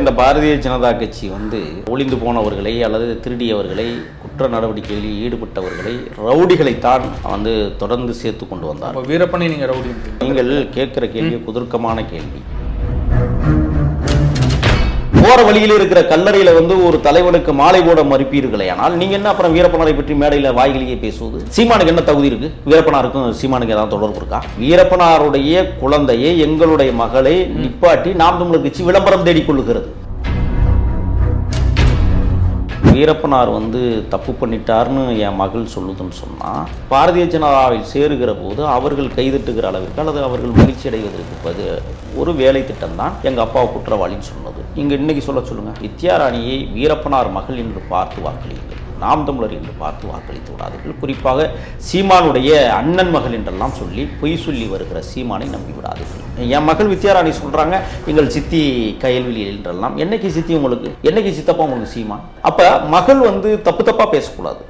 இந்த பாரதிய ஜனதா கட்சி வந்து ஒளிந்து போனவர்களை அல்லது திருடியவர்களை குற்ற நடவடிக்கைகளில் ஈடுபட்டவர்களை ரவுடிகளைத்தான் வந்து தொடர்ந்து சேர்த்து கொண்டு வந்தார். வீரப்பனை நீங்க ரவுடி நீங்கள் கேட்கிற கேள்வி குதர்க்கமான கேள்வி. போற வழியில் இருக்கிற கல்லறையில வந்து ஒரு தலைவனுக்கு மாலை போட மறுப்பீர்களே ஆனால் நீங்க என்ன அப்புறம் வீரப்பனாரை பற்றி மேடையில வாய்களையே பேசுவது? சீமானுக்கு என்ன தகுதி இருக்கு? வீரப்பனாருக்கும் சீமானுக்கு ஏதாவது தொடர்பு இருக்கா? வீரப்பனாருடைய குழந்தையை எங்களுடைய மகளை நிப்பாட்டி நாம் தமிழர் கட்சி விளம்பரம் தேடிக் கொள்ளுகிறது. வீரப்பனார் வந்து தப்பு பண்ணிட்டார்னு என் மகள் சொல்லுதுன்னு சொன்னால் பாரதிய ஜனதாவில் சேருகிற போது அவர்கள் கைதட்டுகிற அளவிற்கு அல்லது அவர்கள் மகிழ்ச்சி அடைவதற்கு ஒரு வேலை திட்டம் தான் எங்கள் அப்பா குற்றவாளின்னு சொன்னது. இங்கே இன்னைக்கு சொல்ல சொல்லுங்கள் வித்யாராணியை வீரப்பனார் மகள் என்று பார்த்து வாக்களியுங்கள். நாம் தமிழர் என்று பார்த்து வாக்களித்து விடாதீர்கள். குறிப்பாக சீமானுடைய அண்ணன் மகள் என்றெல்லாம் சொல்லி பொய் சொல்லி வருகிற சீமானை நம்பி விடாதீர்கள். என் மகள் வித்யாராணி சொல்கிறாங்க எங்கள் சித்தி கையல்வெளியில் என்றெல்லாம். என்னைக்கு சித்தி உங்களுக்கு என்னைக்கு சித்தப்பா உங்களுக்கு சீமான்? அப்போ மகள் வந்து தப்பு தப்பாக பேசக்கூடாது.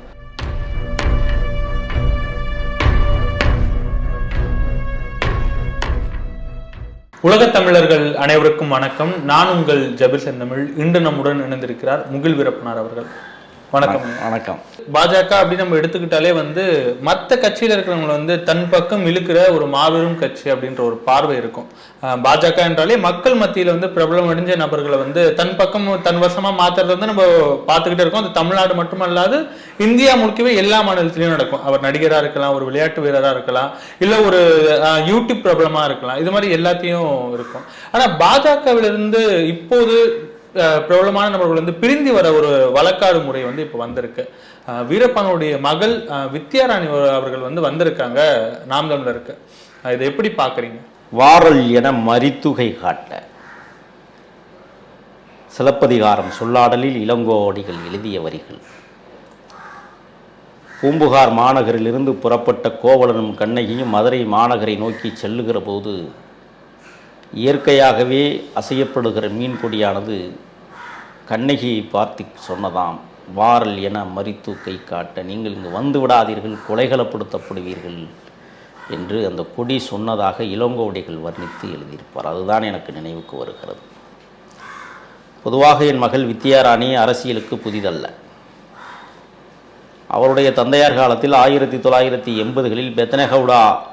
உலகத் தமிழர்கள் அனைவருக்கும் வணக்கம். நான் உங்கள் ஜபிர் செந்தமிழ். இன்று நம்முடன் இணைந்திருக்கிறார் முகில் வீரப்பனார் அவர்கள். வணக்கம். வணக்கம். பாஜக அப்படின்னு நம்ம எடுத்துக்கிட்டாலே வந்து மற்ற கட்சியில இருக்கிறவங்களை வந்து தன் பக்கம் இழுக்கிற ஒரு மாபெரும் கட்சி அப்படின்ற ஒரு பார்வை இருக்கும். பாஜக என்றாலே மக்கள் மத்தியில வந்து பிரபலம் அடைஞ்ச நபர்களை வந்து தன் பக்கம் தன் வசமா மாத்துறது வந்து நம்ம பார்த்துக்கிட்டே இருக்கோம். அது தமிழ்நாடு மட்டுமல்லாது இந்தியா முழுக்கவே எல்லா மாநிலத்திலையும் நடக்கும். அவர் நடிகரா இருக்கலாம் ஒரு விளையாட்டு வீரரா இருக்கலாம் இல்ல ஒரு யூடியூப் பிரபலமா இருக்கலாம். இது மாதிரி எல்லாத்தையும் இருக்கும். ஆனா பாஜகவிலிருந்து இப்போது பிரபலமான நபர்கள் வந்து பிரிந்து வர ஒரு வழக்காடு முறை வந்து இப்போ வந்திருக்கு. வீரப்பனுடைய மகள் வித்யாராணி அவர்கள் வந்து வந்திருக்காங்க நாம் இருக்கு இதை எப்படி பார்க்குறீங்க? வாரல் என மரித்துகை காட்ட. சிலப்பதிகாரம் சொல்லாடலில் இளங்கோடிகள் எழுதிய வரிகள். பூம்புகார் மாநகரிலிருந்து புறப்பட்ட கோவலனும் கண்ணகியும் மதுரை மாநகரை நோக்கி செல்லுகிற போது இயற்கையாகவே அசையப்படுகிற மீன் கொடியானது கண்ணகியை பார்த்து சொன்னதாம் வாரல் என மறித்தூக்கை காட்ட நீங்கள் இங்கு வந்து விடாதீர்கள் கொலைகளப்படுத்தப்படுவீர்கள் என்று அந்த கொடி சொன்னதாக இளங்கோடிகள் வர்ணித்து எழுதியிருப்பார். அதுதான் எனக்கு நினைவுக்கு வருகிறது. பொதுவாக என் மகள் வித்யாராணி அரசியலுக்கு புதிதல்ல. அவருடைய தந்தையார் காலத்தில் ஆயிரத்தி தொள்ளாயிரத்தி எண்பதுகளில் பெத்தனகவுடா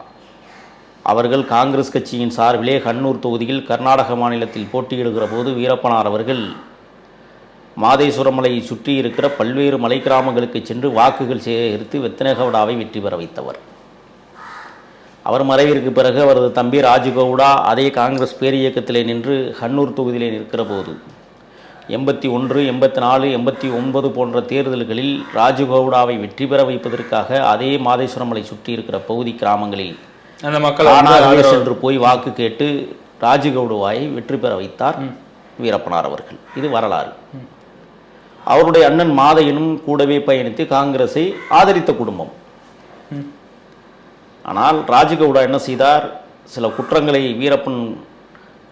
அவர்கள் காங்கிரஸ் கட்சியின் சார்பிலே கண்ணூர் தொகுதியில் கர்நாடக மாநிலத்தில் போட்டியிடுகிற போது வீரப்பனார் அவர்கள் மாதேஸ்வரமலையை சுற்றி இருக்கிற பல்வேறு மலை கிராமங்களுக்கு சென்று வாக்குகள் சேகரித்து வெத்தனகவுடாவை வெற்றி பெற வைத்தவர். அவர் மறைவிற்கு பிறகு அவரது தம்பி ராஜகவுடா அதே காங்கிரஸ் பேரியக்கத்திலே நின்று ஹன்னூர் தொகுதியிலே நிற்கிற போது எண்பத்தி ஒன்று எண்பத்தி நாலு எண்பத்தி ஒன்பது போன்ற தேர்தல்களில் ராஜகவுடாவை வெற்றி பெற வைப்பதற்காக அதே மாதேஸ்வரமலை சுற்றி இருக்கிற பகுதி கிராமங்களில் அந்த மக்கள் தானாகவே சென்று போய் வாக்கு கேட்டு ராஜகவுடுவாயை வெற்றி பெற வைத்தார் வீரப்பனார் அவர்கள். இது வரலாறு. அவருடைய அண்ணன் மாதையனும் கூடவே பயணித்து காங்கிரஸை ஆதரித்த குடும்பம். ஆனால் ராஜகவுடா என்ன செய்தார்? சில குற்றங்களை வீரப்பன்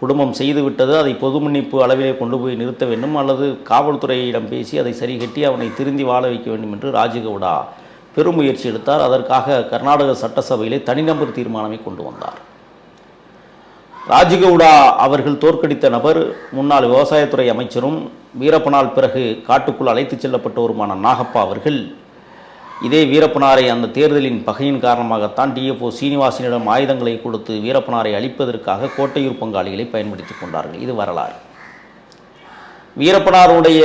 குடும்பம் செய்துவிட்டது அதை பொது மன்னிப்பு அளவிலே கொண்டு போய் நிறுத்த வேண்டும். அல்லது காவல்துறையிடம் பேசி அதை சரிகட்டி அவனை திருந்தி வாழ வைக்க வேண்டும் என்று ராஜகவுடா பெரும் முயற்சி எடுத்தார். அதற்காக கர்நாடக சட்டசபையிலே தனிநபர் தீர்மானமே கொண்டு வந்தார். ராஜகவுடா அவர்கள் தோற்கடித்த நபர் முன்னாள் விவசாயத்துறை அமைச்சரும் வீரப்பனால் பிறகு காட்டுக்குள் அழைத்து செல்லப்பட்டவருமான நாகப்பா அவர்கள் இதே வீரப்பனாரை அந்த தேர்தலின் பகையின் காரணமாகத்தான் டிஎஃப்ஓ சீனிவாசனிடம் ஆயுதங்களை கொடுத்து வீரப்பனாரை அழிப்பதற்காக கோட்டையூர் பங்காளிகளை பயன்படுத்தி கொண்டார்கள். இது வரலாறு. வீரப்பனாருடைய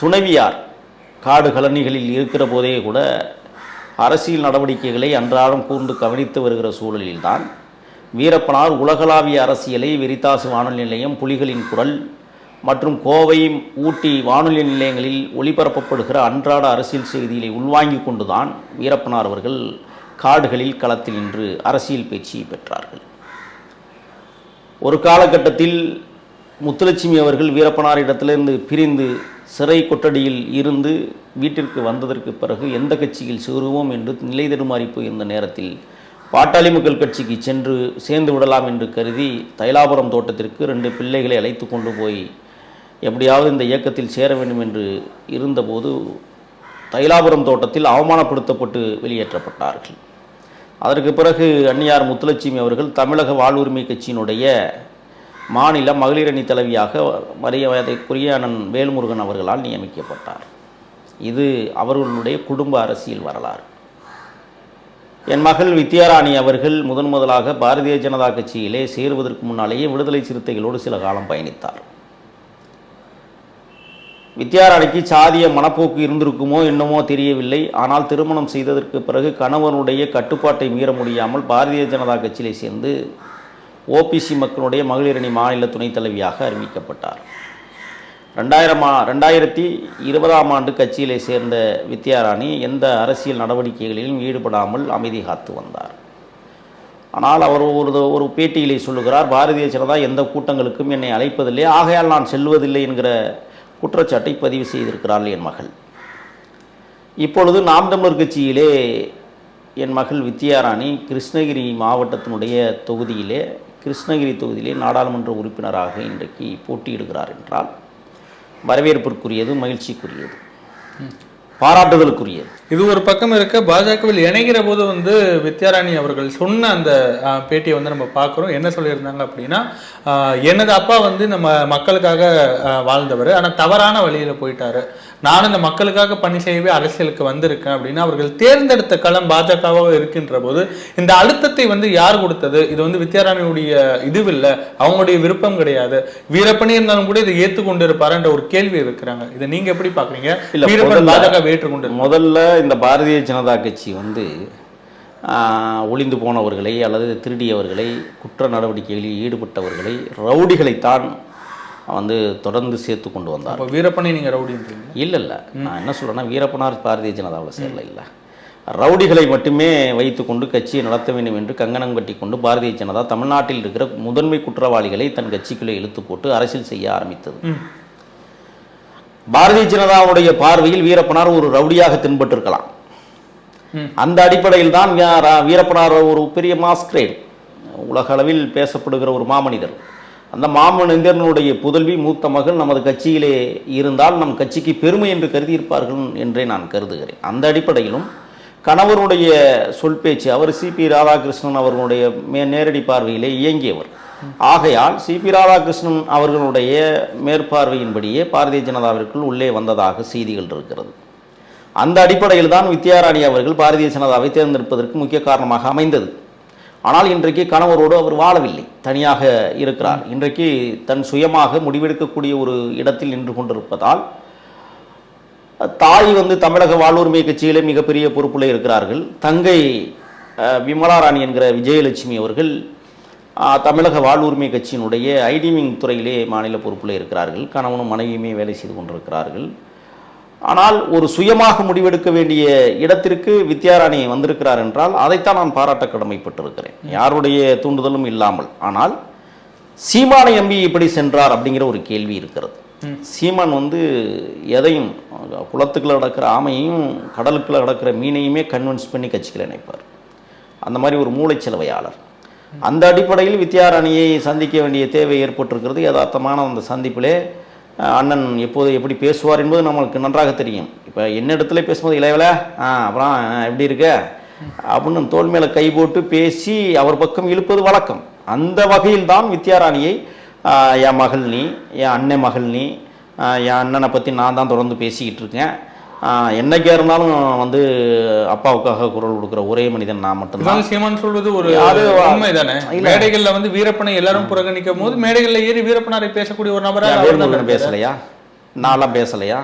துணைவியார் காடு கலனிகளில் இருக்கிற போதே கூட அரசியல் நடவடிக்கைகளை அன்றாடம் கூர்ந்து கவனித்து வருகிற சூழலில்தான் வீரப்பனார் உலகளாவிய அரசியலை வெரிதாசு வானொலி நிலையம் புலிகளின் குரல் மற்றும் கோவை ஊட்டி வானொலி நிலையங்களில் ஒளிபரப்பப்படுகிற அன்றாட அரசியல் செய்திகளை உள்வாங்கி கொண்டுதான் வீரப்பனார் அவர்கள் காடுகளில் களத்தில் நின்று அரசியல் பேச்சு பெற்றார்கள். ஒரு காலகட்டத்தில் முத்துலட்சுமி அவர்கள் வீரப்பனாரிடத்திலிருந்து பிரிந்து சிறை கொட்டடியில் இருந்து வீட்டிற்கு வந்ததற்கு பிறகு எந்த கட்சியில் சேருவோம் என்று நிலை தடுமாறி போயிருந்த நேரத்தில் பாட்டாளி மக்கள் கட்சிக்கு சென்று சேர்ந்து விடலாம் என்று கருதி தைலாபுரம் தோட்டத்திற்கு ரெண்டு பிள்ளைகளை அழைத்து கொண்டு போய் எப்படியாவது இந்த இயக்கத்தில் சேர வேண்டும் என்று இருந்தபோது தைலாபுரம் தோட்டத்தில் அவமானப்படுத்தப்பட்டு வெளியேற்றப்பட்டார்கள். அதற்கு பிறகு அன்னியார் முத்துலட்சுமி அவர்கள் தமிழக வாழ்வுரிமை கட்சியினுடைய மாநில மகளிரணி தலைவியாக மரியாதைக்குரிய அண்ணன் வேல்முருகன் அவர்களால் நியமிக்கப்பட்டார். இது அவர்களுடைய குடும்ப அரசியல் வரலாறு. என் மகள் வித்யாராணி அவர்கள் முதன் முதலாக பாரதிய ஜனதா கட்சியிலே சேருவதற்கு முன்னாலேயே விடுதலை சிறுத்தைகளோடு சில காலம் பயணித்தார். வித்யாராணிக்கு சாதிய மனப்போக்கு இருந்திருக்குமோ என்னமோ தெரியவில்லை. ஆனால் திருமணம் செய்ததற்கு பிறகு கணவனுடைய கட்டுப்பாட்டை மீற முடியாமல் பாரதிய ஜனதா கட்சியிலே சேர்ந்து ஓபிசி மக்களுடைய மகளிரணி மாநில துணைத் தலைவியாக அறிவிக்கப்பட்டார். ரெண்டாயிரமா ரெண்டாயிரத்தி இருபதாம் ஆண்டு கட்சியிலே சேர்ந்த வித்யாராணி எந்த அரசியல் நடவடிக்கைகளிலும் ஈடுபடாமல் அமைதி காத்து வந்தார். ஆனால் அவர் ஒரு ஒரு பேட்டியிலே சொல்லுகிறார் பாரதிய ஜனதா எந்த கூட்டங்களுக்கும் என்னை அழைப்பதில்லை. ஆகையால் நான் செல்வதில்லை என்கிற குற்றச்சாட்டை பதிவு செய்திருக்கிறாள் என் மகள். இப்பொழுது நாம் தமிழர் கட்சியிலே என் மகள் வித்யாராணி கிருஷ்ணகிரி மாவட்டத்தினுடைய தொகுதியிலே கிருஷ்ணகிரி தொகுதியிலே நாடாளுமன்ற உறுப்பினராக இன்றைக்கு போட்டியிடுகிறார் என்றால் வரவேற்பிற்குரியது மகிழ்ச்சிக்குரியது பாராட்டுதலுக்குரியது. இது ஒரு பக்கம் இருக்க பாஜகவில் இணைகிற போது வந்து வித்யாராணி அவர்கள் சொன்ன அந்த பேட்டியை வந்து நம்ம பார்க்குறோம். என்ன சொல்லியிருந்தாங்க அப்படின்னா எனது அப்பா வந்து நம்ம மக்களுக்காக வாழ்ந்தவர் ஆனால் தவறான வழியில் போயிட்டாரு. நானும் இந்த மக்களுக்காக பணி செய்யவே அரசியலுக்கு வந்திருக்கேன் அப்படின்னு அவர்கள் தேர்ந்தெடுத்த களம் பாஜகவாக இருக்கின்ற போது இந்த அழுத்தத்தை வந்து யார் கொடுத்தது? இது வந்து வித்யாராணியுடைய இதுவில்லை. அவங்களுடைய விருப்பம் கிடையாது. வீரப்பனே இருந்தாலும் கூட இதை ஏற்றுக்கொண்டு இருப்பாருன்ற ஒரு கேள்வி இருக்கிறாங்க. இதை நீங்க எப்படி பாக்குறீங்க வீரப்பன் பாஜக ஏற்றுக்கொண்டு முதல்ல இந்த பாரதிய ஜனதா கட்சி வந்து ஆஹ், ஒளிந்து போனவர்களை அல்லது திருடியவர்களை குற்ற நடவடிக்கைகளில் ஈடுபட்டவர்களை ரவுடிகளைத்தான் வந்து தொடர்ந்து சேர்த்து கொண்டு வந்தார். வீரப்பனை நீங்க ரவுடின்றீங்க இல்லை இல்லை நான் என்ன சொல்றேன்னா வீரப்பனார் பாரதிய ஜனதாவில் சேரல இல்லை. ரவுடிகளை மட்டுமே வைத்துக்கொண்டு கட்சியை நடத்த வேண்டும் என்று கங்கணம் கட்டி கொண்டு பாரதிய ஜனதா தமிழ்நாட்டில் இருக்கிற முதன்மை குற்றவாளிகளை தன் கட்சிக்குள்ளே இழுத்து போட்டு அரசியல் செய்ய ஆரம்பித்தது. பாரதிய ஜனதாவுடைய பார்வையில் வீரப்பனார் ஒரு ரவுடியாக தென்பட்டிருக்கலாம். அந்த அடிப்படையில் தான் வீரப்பனார் ஒரு பெரிய மாஸ்கிரேட் உலக அளவில் பேசப்படுகிற ஒரு மாமனிதர். அந்த மாமனிதனுடைய புதல்வி மூத்த மகள் நமது கட்சியிலே இருந்தால் நம் கட்சிக்கு பெருமை என்று கருதியிருப்பார்கள் என்றே நான் கருதுகிறேன். அந்த அடிப்படையிலும் கணவருடைய சொல் பேச்சு அவர் சிபி ராதாகிருஷ்ணன் அவர்களுடைய மே நேரடி பார்வையிலே இயங்கியவர். ஆகையால் சிபி ராதாகிருஷ்ணன் அவர்களுடைய மேற்பார்வையின்படியே பாரதிய ஜனதாவிற்குள் உள்ளே வந்ததாக செய்திகள் இருக்கிறது. அந்த அடிப்படையில் தான் வித்யாராணி அவர்கள் பாரதிய ஜனதாவை தேர்ந்தெடுப்பதற்கு முக்கிய காரணமாக அமைந்தது. ஆனால் இன்றைக்கு கணவரோடு அவர் வாழவில்லை. தனியாக இருக்கிறார். இன்றைக்கு தன் சுயமாக முடிவெடுக்கக்கூடிய ஒரு இடத்தில் நின்று கொண்டிருப்பதால் தாய் வந்து தமிழக வாழ்வுரிமை கட்சியிலே மிகப்பெரிய பொறுப்பில் இருக்கிறார்கள். தங்கை விமலா ராணி என்கிற விஜயலட்சுமி அவர்கள் தமிழக வாழ்வுரிமை கட்சியினுடைய ஐடிவிங் துறையிலே மாநில பொறுப்பில் இருக்கிறார்கள். கணவனும் மனைவியுமே வேலை செய்து கொண்டிருக்கிறார்கள். ஆனால் ஒரு சுயமாக முடிவெடுக்க வேண்டிய இடத்திற்கு வித்யாராணி வந்திருக்கிறார் என்றால் அதைத்தான் நான் பாராட்ட கடமைப்பட்டிருக்கிறேன். யாருடைய தூண்டுதலும் இல்லாமல். ஆனால் சீமான எம்பி இப்படி சென்றார் அப்படிங்கிற ஒரு கேள்வி இருக்கிறது. சீமான் வந்து எதையும் குளத்துக்குள்ள கிடக்கிற ஆமையையும் கடலுக்குள்ள கிடக்கிற மீனையுமே கன்வின்ஸ் பண்ணி கட்சிகள் இணைப்பார். அந்த மாதிரி ஒரு மூளைச்சலவையாளர் அந்த அடிப்படையில் வித்யாராணியை சந்திக்க வேண்டிய தேவை ஏற்பட்டிருக்கிறது. யதார்த்தமான அந்த சந்திப்பிலே அண்ணன் எப்போது எப்படி பேசுவார் என்பது நம்மளுக்கு நன்றாக தெரியும். இப்போ என்ன இடத்துல பேசும்போது இளையவல ஆ அப்புறம் எப்படி இருக்க? அப்படின்னு தோல் மேலே கை போட்டு பேசி அவர் பக்கம் இழுப்பது வழக்கம். அந்த வகையில் தான் வித்யாராணியை என் மகள் நீ என் அண்ணன் மகள் நீ என் அண்ணனை பற்றி நான் தான் தொடர்ந்து பேசிக்கிட்டு இருக்கேன். என்னைக்கா இருந்தாலும் வந்து அப்பாவுக்காக குரல் கொடுக்குற ஒரே மனிதன் நான் மட்டும்தான். சீமான் சொல்வது ஒரு உண்மைதானே இல்ல. மேடைகள்ல வந்து வீரப்பனை எல்லாரும் புறக்கணிக்கும் போது மேடைகள்ல ஏறி வீரப்பனாரை பேசக்கூடிய ஒரு நபரா ஏன் அவர் தான் வேல்முருகன் இருக்காரு. பேசலையா? நான்லாம் பேசலையா.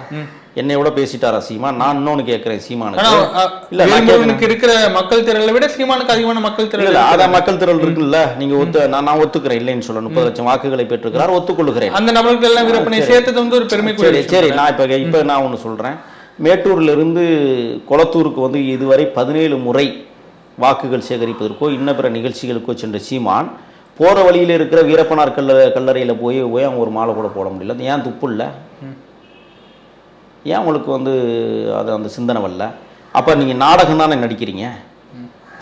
என்னை விட பேசிட்டாரா சீமா? நான் இன்னொன்னு கேட்குறேன் சீமானுக்கு. இருக்கிற மக்கள் திரளை விட சீமானுக்கு அதிகமான மக்கள் திரள். அதான் மக்கள் திரள் இருக்குல்ல. நீங்க ஒத்து நான் நான் ஒத்துக்கிறேன் இல்லைன்னு சொல்ல முப்பது லட்சம் வாக்குகளை பெற்றுக்கிறார் ஒத்துக்கொள்கிறேன் அந்த நபர்கள் எல்லாம் வீரப்பனை சேர்த்தது வந்து ஒரு பெருமைக்குரிய சரி நான் இப்போ இப்போ நான் ஒன்று சொல்கிறேன் மேட்டூர்லேருந்து கொளத்தூருக்கு வந்து இதுவரை பதினேழு முறை வாக்குகள் சேகரிப்பதற்கோ இன்ன பிற நிகழ்ச்சிகளுக்கோ சென்ற சீமான் போகிற வழியில் இருக்கிற வீரப்பனார் கல்ல கல்லறையில் போய் போய் அவங்க ஒரு மாலை கூட போட முடியல. ஏன் துப்பு இல்லை? ஏன் உங்களுக்கு வந்து அது அந்த சிந்தனை வரல? அப்போ நீங்கள் நாடகம் தானே நடிக்கிறீங்க?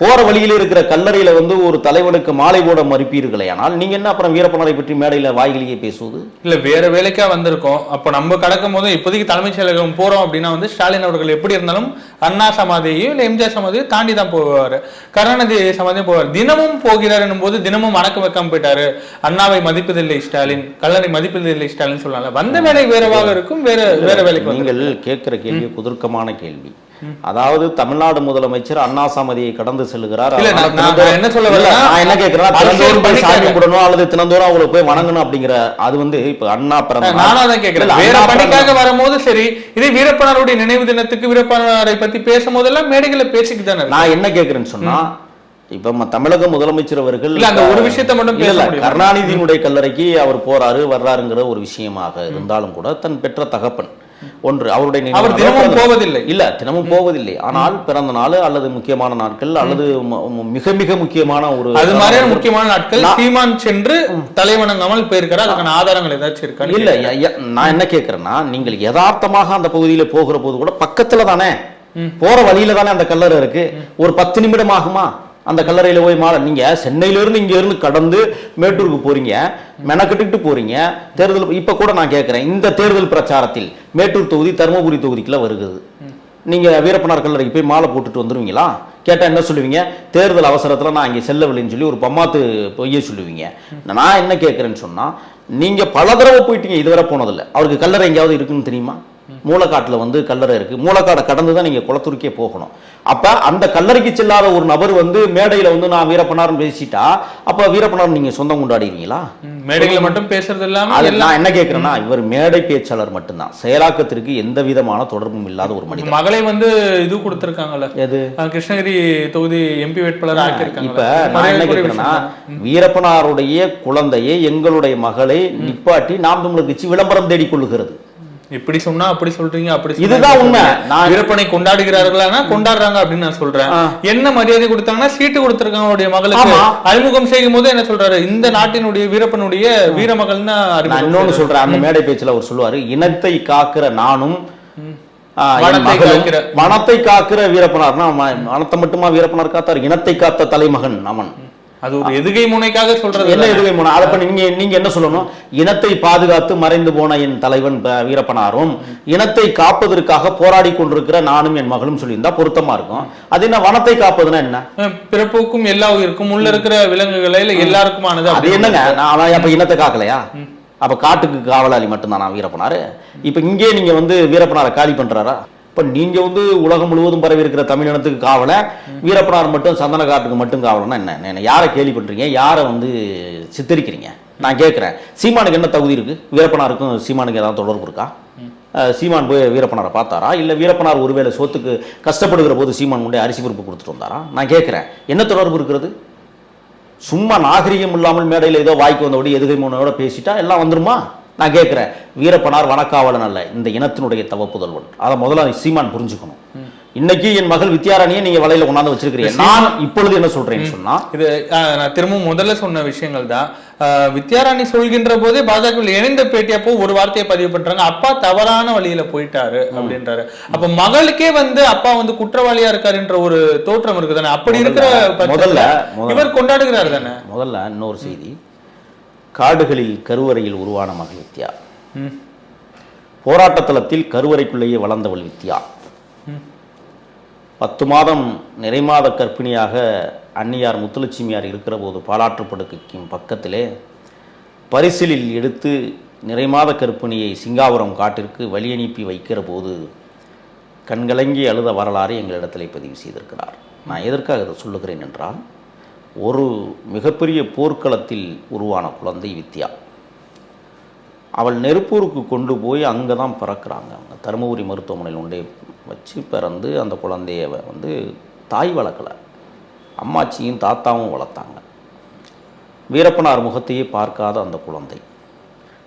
போற வழியில் இருக்கிற கல்லறையில வந்து ஒரு தலைவனுக்கு மாலை போட மறுப்பீர்களே ஆனால் நீங்க என்ன அப்புறம் வீரப்பனாரை பற்றி மேடையில வாய்களிலேயே பேசுவது? இல்ல வேற வேலைக்கா வந்திருக்கோம். அப்ப நம்ம கடக்கும் போது இப்போதைக்கு தலைமைச் செயலகம் போறோம் அப்படின்னா வந்து ஸ்டாலின் அவர்கள் எப்படி இருந்தாலும் அண்ணா சமாதியையும் இல்ல எம்ஜிஆர் சமாதியையும் தாண்டி தான் போவாரு. கருணாநிதி சமாதியும் போவார். தினமும் போகிறார் போது தினமும் வணக்கம் வைக்காம போயிட்டாரு. அண்ணாவை மதிப்பதில்லை ஸ்டாலின் கல்லறை மதிப்பதில்லை ஸ்டாலின் சொல்லலாம் வந்த வேலை வேறவாக இருக்கும் வேற வேற வேலைக்கு நீங்கள் கேட்கிற கேள்வி குதர்க்கமான கேள்வி. அதாவது தமிழ்நாடு முதலமைச்சர் அண்ணா சமாதியை கடந்து செல்கிறார் நான்- நான் நான் என்ன சொல்ல நான் என்ன கேட்கிறேன் அரசியல் தினந்தோறும் போய் சாமி பணிக்காக. கும்பிடணும் அல்லது தினந்தோறும் அவங்களை போய் வணங்கணும் அப்படிங்கிற அது வந்து இப்ப அண்ணா பிறந்த தான் கேட்கிறேன் வேற பணிக்காக வரும்போது சரி இதே வீரப்பனாருடைய நினைவு தினத்துக்கு வீரப்பனாரை பத்தி பேசும்போதெல்லாம் மேடைகளை பேசிக்கிட்டு தானே. நான் என்ன கேட்கிறேன்னு சொன்னா இப்ப தமிழக முதலமைச்சர் அவர்கள் இல்ல, அந்த ஒரு விஷயத்தை மட்டும் இல்ல? கருணாநிதியினுடைய கல்லறைக்கு அவர் போறாரு வர்றாருங்கிற ஒரு விஷயமாக இருந்தாலும் கூட தன் பெற்ற தகப்பன் ஒன்று அவருடைய அவர் தினமும் போவதில்லை. இல்ல தினமும் போவதில்லை. ஆனால் பிறந்த நாள் அல்லது முக்கியமான நாட்கள் அல்லது மிக மிக முக்கியமான ஒரு அது மாதிரியான முக்கியமான நாட்கள் சீமான் சென்று தலைவணங்காமல் போயிருக்காரு அதுக்கான ஆதாரங்கள் ஏதாச்சும் இருக்கா? இல்ல நான் என்ன கேட்கிறேன்னா நீங்கள் யதார்த்தமாக அந்த பகுதியில போகிற போது கூட பக்கத்துல தானே போற வழியில தானே அந்த கல்லறை இருக்கு? ஒரு பத்து நிமிடம் ஆகுமா? அந்த கல்லறையில போய் மாலை. நீங்க சென்னையில இருந்து இங்க இருந்து கடந்து மேட்டூருக்கு போறீங்க மெனக்கெட்டுக்கிட்டு போறீங்க தேர்தல் இப்ப கூட நான் கேட்கிறேன் இந்த தேர்தல் பிரச்சாரத்தில் மேட்டூர் தொகுதி தருமபுரி தொகுதிக்குள்ள வருகிறது. நீங்க வீரப்பனார் கல்லறைக்கு போய் மாலை போட்டுட்டு வந்துருவீங்களா? கேட்டா என்ன சொல்லுவீங்க? தேர்தல் அவசரத்துல நான் இங்க செல்லவில்லைன்னு சொல்லி ஒரு பம்மாத்து பொய்ய சொல்லுவீங்க. நான் என்ன கேட்கிறேன்னு சொன்னா நீங்க பல தடவை போயிட்டீங்க இதுவரை போனதில்லை. அவருக்கு கல்லறை எங்கேயாவது இருக்குன்னு தெரியுமா? மூலக்காட்டுல வந்து கல்லறை இருக்கு. மூலக்காடை கடந்து தான் நீங்க குளத்தூருக்கே போகணும். அப்ப அந்த கல்லறைக்கு செல்லாத ஒரு நபர் வந்து மேடையில வந்து நான் வீரப்பனார்னு பேசிட்டா அப்ப வீரப்பனார் நீங்க சொந்தம் கொண்டாடிடுவீங்களா ம், மேடைகளை மட்டும் பேசுறது இல்லாம அது நான் என்ன கேட்கிறேன்னா இவர் மேடை பேச்சாளர் மட்டும்தான். செயலாக்கத்திற்கு எந்த விதமான தொடர்பும் இல்லாத ஒரு மனிதர். மகளை வந்து இது கொடுத்திருக்காங்கல்ல. எது? கிருஷ்ணகிரி தொகுதி எம்பி வேட்பாளர் இப்ப நான் என்ன கேட்கிறேன்னா வீரப்பனாருடைய குழந்தையை எங்களுடைய மகளை நிப்பாட்டி நாம் கட்சி விளம்பரம் தேடிக் கொள்ளுகிறது இப்படி சொன்னா அப்படி சொல்றீங்க அப்படி இதுதான் உண்மை. நான் வீரப்பனை கொண்டாடுகிறார்களா கொண்டாடுறாங்க அப்படின்னு நான் சொல்றேன். என்ன மரியாதை கொடுத்தாங்கன்னா சீட்டு கொடுத்திருக்காங்க அவருடைய மகளுக்கு. அறிமுகம் செய்யும் போது என்ன சொல்றாரு? இந்த நாட்டினுடைய வீரப்பனுடைய வீரமகள்னு இன்னொன்னு சொல்றேன். அந்த மேடை பேச்சுல அவர் சொல்லுவாரு இனத்தை காக்கிற நானும் வனத்தை காக்கிற. வீரப்பனார்னா வனத்தை மட்டுமா வீரப்பனார் காத்தார்? இனத்தை காத்த தலைமகன் அவன் அது ஒரு எதுகை முனைக்காக சொல்றது என்ன எதுவே போனா அதை நீங்க நீங்க என்ன சொல்லணும்? இனத்தை பாதுகாத்து மறைந்து போன என் தலைவன் வீரப்பனாரும் இனத்தை காப்பதற்காக போராடி கொண்டிருக்கிற நானும் என் மகளும் சொல்லியிருந்தா பொருத்தமா இருக்கும். அது என்ன வனத்தை காப்பதுன்னா என்ன? பிறப்புக்கும் எல்லா உயிருக்கும் உள்ள இருக்கிற விலங்குகளை எல்லாருக்குமானது அது என்னங்க? நான் அப்ப இனத்தை காக்கலையா? அப்ப காட்டுக்கு காவலாளி மட்டும்தான் நான் வீரப்பனாரு. இப்ப இங்கே நீங்க வந்து வீரப்பனாரை காலி பண்றாரா? இப்போ நீங்கள் வந்து உலகம் முழுவதும் பரவி இருக்கிற தமிழினத்துக்கு காவலை வீரப்பனார் மட்டும் சந்தன காட்டுக்கு மட்டும் காவலன்னா என்ன? யாரை கேள்வி பண்ணுறீங்க யாரை வந்து சித்தரிக்கிறீங்க? நான் கேட்குறேன். சீமானுக்கு என்ன தகுதி இருக்குது வீரப்பனாருக்கும் சீமானுக்கு ஏதாவது தொடர்பு இருக்கா? சீமான் போய் வீரப்பனாரை பார்த்தாரா? இல்லை வீரப்பனார் ஒருவேளை சொத்துக்கு கஷ்டப்படுகிற போது சீமான் கொண்டே அரிசி பொறுப்பு கொடுத்துட்டு வந்தாரா? நான் கேட்குறேன். என்ன தொடர்பு இருக்கிறது? சும்மா நாகரிகம் இல்லாமல் மேடையில் ஏதோ வாய்க்கு வந்தபடி எதுகை மூணோட பேசிட்டா எல்லாம் வந்துருமா? நான் கேட்கிறேன் வீரப்பனார் வனக்காவலன் அல்ல. இந்த இனத்தினுடைய தவ புதல்வன் அதை முதல்ல சீமான் புரிஞ்சுக்கணும். இன்னைக்கு என் மகள் வித்யாராணியை நீங்க வலையில கொண்டாந்து வச்சிருக்கிறீங்க. நான் இப்பொழுது என்ன சொல்றேன்னு சொன்னா இது நான் திரும்பவும் முதல்ல சொன்ன விஷயங்கள் தான். வித்யாராணி சொல்கின்ற போதே பாஜக இணைந்த பேட்டி அப்போ ஒரு வார்த்தையை பதிவு பண்றாங்க. அப்பா தவறான வழியில போயிட்டாரு அப்படின்றாரு. அப்ப மகளுக்கே வந்து அப்பா வந்து குற்றவாளியா இருக்காருன்ற ஒரு தோற்றம் இருக்கு தானே அப்படி இருக்கிற முதல்ல இவர் கொண்டாடுகிறார் தானே? முதல்ல இன்னொரு செய்தி. காடுகளில் கருவறையில் உருவான மகள் வித்யா. ம். போராட்டத்தலத்தில் கருவறைக்குள்ளேயே வளர்ந்தவள் வித்யா. பத்து மாதம் நிறைமாத கர்ப்பிணியாக அன்னியார் முத்துலட்சுமியார் இருக்கிற போது பாலாற்று படுக்கைக்கும் பக்கத்திலே பரிசிலில் எடுத்து நிறைமாத கர்ப்பிணியை சிங்காபுரம் காட்டிற்கு வழி அனுப்பி வைக்கிற போது கண்கலங்கி அழுத வரலாறு எங்களிடத்திலே பதிவு செய்திருக்கிறார். நான் எதற்காக இதை சொல்லுகிறேன் என்றால் ஒரு மிகப்பெரிய போர்க்களத்தில் உருவான குழந்தை வித்யா. அவள் நெருப்பூருக்கு கொண்டு போய் அங்கே தான் பிறக்கிறாங்க. அவங்க தருமபுரி மருத்துவமனையில் ஒன்றே வச்சு பிறந்து அந்த குழந்தைய வந்து தாய் வளர்க்கலை அம்மாச்சியும் தாத்தாவும் வளர்த்தாங்க. வீரப்பனார் முகத்தையே பார்க்காத அந்த குழந்தை.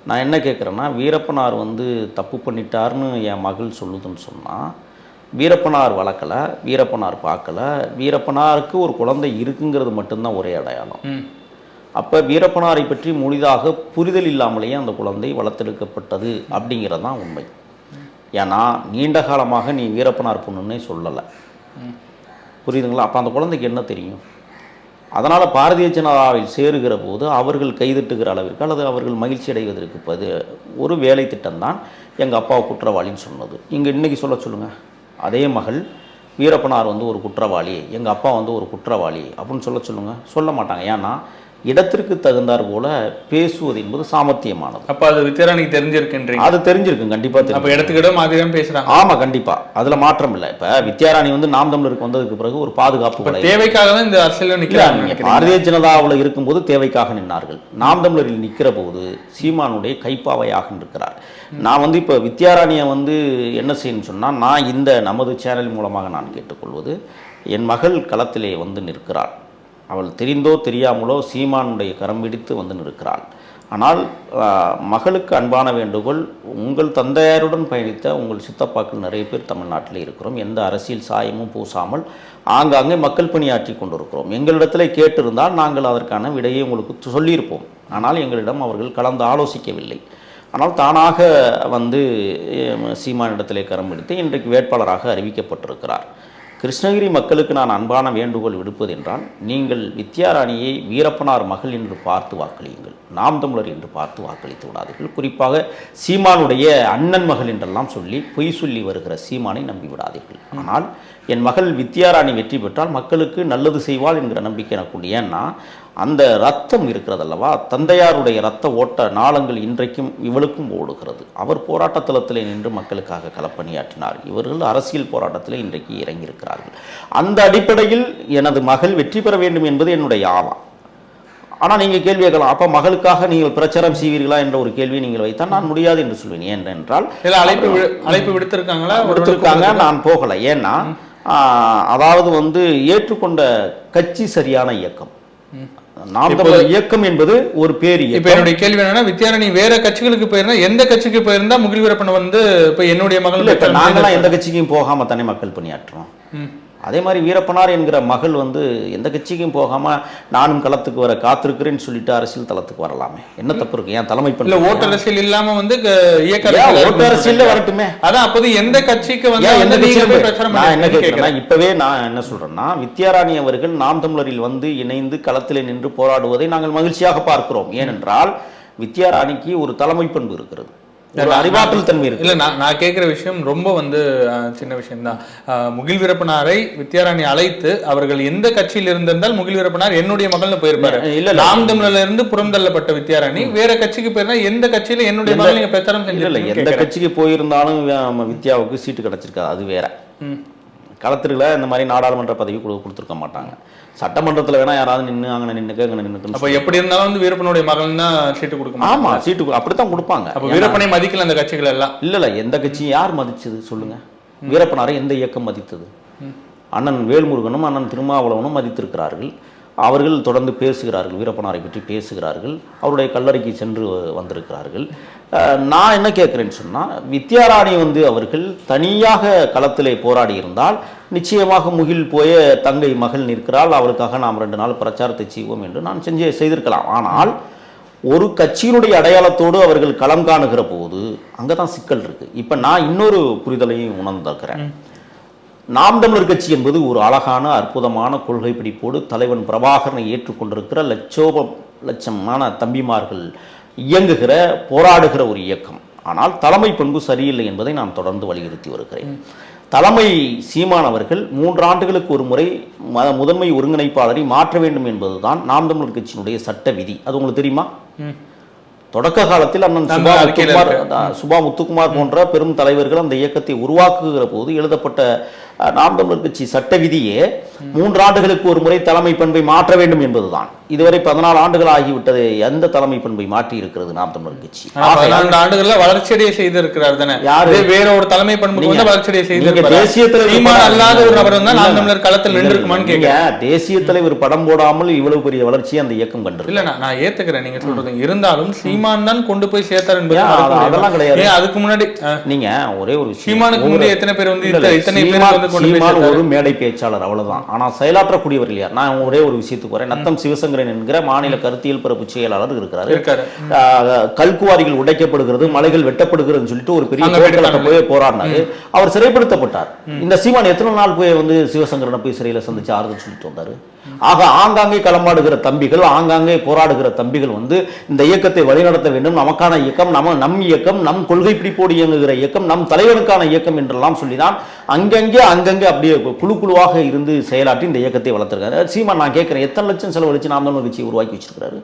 நான் என்ன கேட்குறேன்னா வீரப்பனார் வந்து தப்பு பண்ணிட்டாருன்னு என் மகள் சொல்லுதுன்னு சொன்னால் வீரப்பனார் வளர்க்கலை வீரப்பனார் பார்க்கல. வீரப்பனாருக்கு ஒரு குழந்தை இருக்குங்கிறது மட்டும்தான் ஒரே அடையாளம். அப்போ வீரப்பனாரை பற்றி முழுதாக புரிதல் இல்லாமலேயே அந்த குழந்தை வளர்த்தெடுக்கப்பட்டது அப்படிங்கிறது தான் உண்மை. ஏன்னா நீண்ட காலமாக நீ வீரப்பனார் பொண்ணுன்னே சொல்லலை. புரியுதுங்களா? அப்போ அந்த குழந்தைக்கு என்ன தெரியும்? அதனால் பாரதிய ஜனதாவில் சேருகிற போது அவர்கள் கைதட்டுகிற அளவிற்கு அல்லது அவர்கள் மகிழ்ச்சி அடைவதற்கு பது ஒரு வேலை திட்டம்தான் எங்கள் அப்பாவை குற்றவாளின்னு சொன்னது. இங்கே இன்னைக்கு சொல்ல சொல்லுங்கள் அதே மகள் வீரப்பனார் வந்து ஒரு குற்றவாளி எங்கள் அப்பா வந்து ஒரு குற்றவாளி அப்படின்னு சொல்ல சொல்லுங்கள் சொல்ல மாட்டாங்க. ஏன்னா இடத்திற்கு தகுந்தாற் போல பேசுவது என்பது சாமர்த்தியமானது. அப்ப அது வித்யாராணிக்கு தெரிஞ்சிருக்குன்றீங்க. அது தெரிஞ்சிருக்கும். கண்டிப்பாக தெரியும் அப்ப இடத்துக்கு இடம் மாதிரி தான் பேசுறாங்க. ஆமா கண்டிப்பா. அதுல மாற்றம் இல்லை. இப்ப வித்யாராணி வந்து நாம் தமிழருக்கு வந்ததுக்கு பிறகு ஒரு பாதுகாப்பு. தேவைக்காக தான் இந்த அரசியல் நினைக்கிறீங்க. பாரதிய ஜனதாவுல இருக்கும்போது தேவைக்காக நின்னார்கள். நாம் தமிழரில் நிக்கிற போது சீமானுடைய கைப்பாவையாக இருக்கிறார் நான் வந்து இப்போ வித்யாராணியை வந்து என்ன செய்யணும்னு சொன்னால் நான் இந்த நமது சேனல் மூலமாக நான் கேட்டுக்கொள்வது என் மகள் களத்திலே வந்து நிற்கிறாள். அவள் தெரிந்தோ தெரியாமலோ சீமானுடைய கரம் பிடித்து வந்து நிற்கிறாள். ஆனால் மகளுக்கு அன்பான வேண்டுகோள் உங்கள் தந்தையாருடன் பயணித்த உங்கள் சித்தப்பாக்கள் நிறைய பேர் தமிழ்நாட்டில் இருக்கிறோம். எந்த அரசியல் சாயமும் பூசாமல் ஆங்காங்கே மக்கள் பணியாற்றி கொண்டிருக்கிறோம். எங்களிடத்தில் கேட்டிருந்தால் நாங்கள் அதற்கான விடையை உங்களுக்கு சொல்லியிருப்போம். ஆனால் எங்களிடம் அவர்கள் கலந்து ஆலோசிக்கவில்லை. ஆனால் தானாக வந்து சீமானிடத்திலே கரம் எடுத்து இன்றைக்கு வேட்பாளராக அறிவிக்கப்பட்டிருக்கிறார். கிருஷ்ணகிரி மக்களுக்கு நான் அன்பான வேண்டுகோள் விடுப்பது என்றால் நீங்கள் வித்யாராணியை வீரப்பனார் மகள் என்று பார்த்து வாக்களியுங்கள். நாம் தமிழர் என்று பார்த்து வாக்களித்து விடாதீர்கள். குறிப்பாக சீமானுடைய அண்ணன் மகள் என்றெல்லாம் சொல்லி பொய் சொல்லி வருகிற சீமானை நம்பி விடாதீர்கள். ஆனால் என் மகள் வித்யாராணி வெற்றி பெற்றால் மக்களுக்கு நல்லது செய்வாள் என்கிற நம்பிக்கை எனக்கு ஏன்னா அந்த ரத்தம் இருக்கிறதல்லவா? தந்தையாருடைய ரத்த ஓட்ட நாளங்கள் இன்றைக்கும் இவளுக்கும் ஓடுகிறது. அவர் போராட்ட தளத்திலே நின்று மக்களுக்காக களப்பணியாற்றினார். இவர்கள் அரசியல் போராட்டத்திலே இன்றைக்கு இறங்கியிருக்கிறார்கள். அந்த அடிப்படையில் எனது மகள் வெற்றி பெற வேண்டும் என்பது என்னுடைய ஆவா. ஆனால் நீங்கள் கேள்வி கேட்கலாம். அப்போ மகளுக்காக நீங்கள் பிரச்சாரம் செய்வீர்களா என்ற ஒரு கேள்வியை நீங்கள் வைத்தால் நான் முடியாது என்று சொல்வேன். ஏனென்றால் இல்ல அழைப்பு அழைப்பு விடுத்திருக்காங்களா? கொடுத்துருக்காங்க நான் போகலை. ஏன்னா அதாவது வந்து ஏற்றுக்கொண்ட கட்சி சரியான இயக்கம். நாம் தமிழர் இயக்கம் என்பது ஒரு பேர் இப்ப என்னுடைய கேள்வி என்னன்னா வித்யாராணி வேற கட்சிகளுக்கு போயிருந்தா எந்த கட்சிக்கு போயிருந்தா முகில் வீரப்பன் வந்து இப்ப என்னுடைய மகள் நாங்களாம் எந்த கட்சிக்கும் போகாம தானே மக்கள் பணியாற்றுறோம். அதே மாதிரி வீரப்பனார் என்கிற மகள் வந்து எந்த கட்சிக்கும் போகாம நானும் களத்துக்கு வர காத்திருக்கிறேன்னு சொல்லிட்டு அரசியல் தளத்துக்கு வரலாமே. என்ன தப்பு இருக்கு? ஏன் தலைமை இல்ல பண்ண ஓட்டு அரசியல் இல்லாம வந்து இயக்க ஓட்டு அரசியல்ல வரட்டுமே. அதான் அப்போது எந்த கட்சிக்கு வந்து எந்த நான் என்ன கேட்கிறேன். இப்பவே நான் என்ன சொல்றேன்னா வித்யாராணி அவர்கள் நாம் தமிழரில் வந்து இணைந்து களத்திலே நின்று போராடுவதை நாங்கள் மகிழ்ச்சியாக பார்க்கிறோம். ஏனென்றால் வித்யாராணிக்கு ஒரு தலைமை பண்பு இருக்கிறது. அறிவாற்றல் தன்மை இருக்கு. இல்ல நான் நான் கேட்கிற விஷயம் ரொம்ப வந்து சின்ன விஷயம் தான் முகில் வீரப்பனாரை வித்யாராணி அழைத்து அவர்கள் எந்த கட்சியில் இருந்திருந்தால் முகில் வீரப்பனார் என்னுடைய மகள்னு போயிருப்பாரு. இல்ல. நாம் தமிழர்ல இருந்து புறந்தள்ளப்பட்ட வித்யாராணி வேற கட்சிக்கு போயிருந்தா எந்த கட்சியில என்னுடைய மகள் நீங்க பிரச்சாரம் செஞ்சு எந்த கட்சிக்கு போயிருந்தாலும் நம்ம வித்யாவுக்கு சீட்டு கிடைச்சிருக்காது அது வேற. களத்திற்குல இந்த மாதிரி நாடாளுமன்ற பதவி கொடு கொடுத்துருக்க மாட்டாங்க. சட்டமன்றத்துல வேணா யாராவது நின்று அங்கே நின்னுக்க அங்கே நின்னுக்குன்னு அப்ப எப்படி இருந்தாலும் வந்து வீரப்பனுடைய மகள் தான் சீட்டு கொடுக்க மாட்டாங்க. ஆமா சீட்டு அப்படித்தான் கொடுப்பாங்க. அப்ப வீரப்பனை மதிக்கல அந்த கட்சிகள் எல்லாம். இல்ல இல்ல எந்த கட்சியும் யார் மதிச்சது சொல்லுங்க. வீரப்பனாரை எந்த இயக்கம் மதித்தது? அண்ணன் வேல்முருகனும் அண்ணன் திருமாவளவனும் மதித்திருக்கிறார்கள். அவர்கள் தொடர்ந்து பேசுகிறார்கள் வீரப்பனாரை பற்றி பேசுகிறார்கள். அவருடைய கல்லறைக்கு சென்று வந்திருக்கிறார்கள். நான் என்ன கேட்குறேன்னு சொன்னால் வித்யாராணி வந்து அவர்கள் தனியாக களத்திலே போராடி இருந்தால் நிச்சயமாக முகில் போய தங்கை மகள் நிற்கிறாள். அவளுக்காக நாம் ரெண்டு நாள் பிரச்சாரத்தை செய்வோம் என்று நான் செஞ்சே செய்திருக்கலாம். ஆனால் ஒரு கட்சியினுடைய அடையாளத்தோடு அவர்கள் களம் காணுகிற போது அங்கே தான் சிக்கல் இருக்கு. இப்போ நான் இன்னொரு புரிதலையும் உணர்ந்திருக்கிறேன். நாம் தமிழர் கட்சி என்பது ஒரு அழகான அற்புதமான கொள்கை பிடிப்போடு தலைவன் பிரபாகரனை ஏற்றுக்கொண்டிருக்கிற லட்சோப லட்சமான தம்பிமார்கள் இயங்குகிற போராடுகிற ஒரு இயக்கம். ஆனால் தலைமை பண்பு சரியில்லை என்பதை நான் தொடர்ந்து வலியுறுத்தி வருகிறேன். தலைமை சீமான் அவர்கள் மூன்று ஆண்டுகளுக்கு ஒரு முறை முதன்மை ஒருங்கிணைப்பாளரை மாற்ற வேண்டும் என்பதுதான் நாம் தமிழர் கட்சியினுடைய சட்ட விதி. அது உங்களுக்கு தெரியுமா. தொடக்க காலத்தில் அண்ணன் சுபா முத்துக்குமார் சுபா முத்துக்குமார் போன்ற பெரும் தலைவர்கள் அந்த இயக்கத்தை உருவாக்குகிற போது எழுதப்பட்ட நாம் தமிழர் கட்சி சட்ட விதியே மூன்று ஆண்டுகளுக்கு ஒரு முறை தலைமை பண்பை மாற்ற வேண்டும் என்பதுதான். இதுவரை பதினாலு ஆண்டுகள் ஆகிவிட்டது எந்த தலைமை பண்பை மாற்றி இருக்கிறது நாம் தமிழர் கட்சி? பதினான்கு ஆண்டுகள்ல வளர்ச்சியடைய செய்திருக்கிறார் தானே? யாரு? வேற ஒரு தலைமை பண்புக்கு வந்து வளர்ச்சியடைய செய்திருக்கிறார். தேசிய தலைவர் அல்லாத ஒரு நபர் வந்து நாம். தமிழர் களத்தில் நின்றுக்குமான்னு கேட்கிறேன். தேசிய தலைவர் படம் போடாமல் இவ்வளவு பெரிய வளர்ச்சியை அந்த இயக்கம் கண்டு இல்ல நான் ஏத்துக்கிறேன். நீங்க சொல்றது இருந்தாலும் சீமான் தான் கொண்டு போய் சேர்த்தார் என்பது? அதெல்லாம் கிடையாது. அதுக்கு முன்னாடி நீங்க ஒரே ஒரு சீமானுக்கு முன்னாடி எத்தனை பேர் வந்து இத்தனை பேர் கொண்டு சேர்த்தாரு. ஒரு மேடை பேச்சாளர் அவ்வளவுதான். ஆனா செயலாற்றக்கூடியவர் இல்லையா? நான் ஒரே ஒரு விஷயத்துக்கு வரேன். நத்தம் சிவசங்கரன் என்கிற மாநில கருத்தியல் பரப்பு செயலாளர் இருக்கிறாரு. கல்குவாரிகள் உடைக்கப்படுகிறது மலைகள் வெட்டப்படுகிறதுன்னு சொல்லிட்டு ஒரு பெரிய போய் போராடினாரு. அவர் சிறைப்படுத்தப்பட்டார். இந்த சீமான் எத்தனை நாள் போய் வந்து சிவசங்கரனை போய் சிறையில சந்திச்சு ஆறுதல் சொல்லிட்டு வந்தாரு? ஆக ஆங்காங்கே களமாடுகிற தம்பிகள் ஆங்காங்கே போராடுகிற தம்பிகள் வந்து இந்த இயக்கத்தை வழிநடத்த வேண்டும். நமக்கான இயக்கம் நம்ம நம் இயக்கம் நம் கொள்கை பிடிப்போடு இயங்குகிற இயக்கம் நம் தலைவனுக்கான இயக்கம் என்றெல்லாம் சொல்லிதான் அங்கங்கே அங்கங்கே அப்படியே குழு குழுவாக இருந்து செயலாற்றி இந்த இயக்கத்தை வளர்த்துருக்காரு. சீமா நான் கேட்குறேன் எத்தனை லட்சம் செலவழிச்சு நாம் தமிழர் கட்சியை உருவாக்கி வச்சிருக்கிறாரு?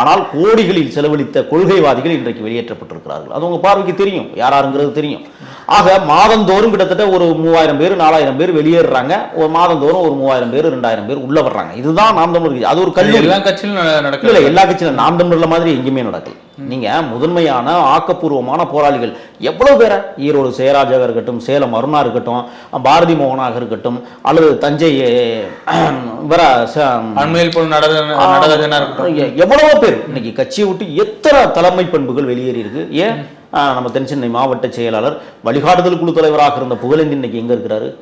ஆனால் கோடிகளில் செலவழித்த கொள்கைவாதிகள் இன்றைக்கு வெளியேற்றப்பட்டிருக்கிறார்கள். அது உங்க பார்வைக்கு தெரியும். யாராருங்கிறது தெரியும். ஆக மாதந்தோறும் கிட்டத்தட்ட ஒரு மூவாயிரம் பேர் நாலாயிரம் பேர் வெளியேறுறாங்க. ஒரு மாதந்தோறும் ஒரு மூவாயிரம் பேர் ரெண்டாயிரம் பேர் உள்ள வர்றாங்க. இதுதான் நாம் தமிழர் கட்சி. அது ஒரு கல்லூரி. எல்லா கட்சியிலும் நட- இல்ல நடக்குது எல்லா கட்சியிலும் நாம் தமிழர்ல மாதிரி எங்கேயுமே நடக்கல. நீங்க முதன்மையான ஆக்கப்பூர்வமான போராளிகள் எவ்வளவு பேரை? ஈரோடு ஜெயராஜாக இருக்கட்டும் சேலம் அருணா இருக்கட்டும் பாரதி மோகனாக இருக்கட்டும் அல்லது தஞ்சை ச- அண்மையில் போல் எ- எவ்வளவோ பேர். இன்னைக்கு கட்சியை விட்டு எத்தனை தலைமை பண்புகள் வெளியேறி இருக்கு ஏன் நம்ம தென்சென்னை மாவட்ட செயலாளர் வழிகாட்டுதல் குழு தலைவராக இருந்த புகழேந்தி இன்னைக்கு எங்க இருக்கிறாரு?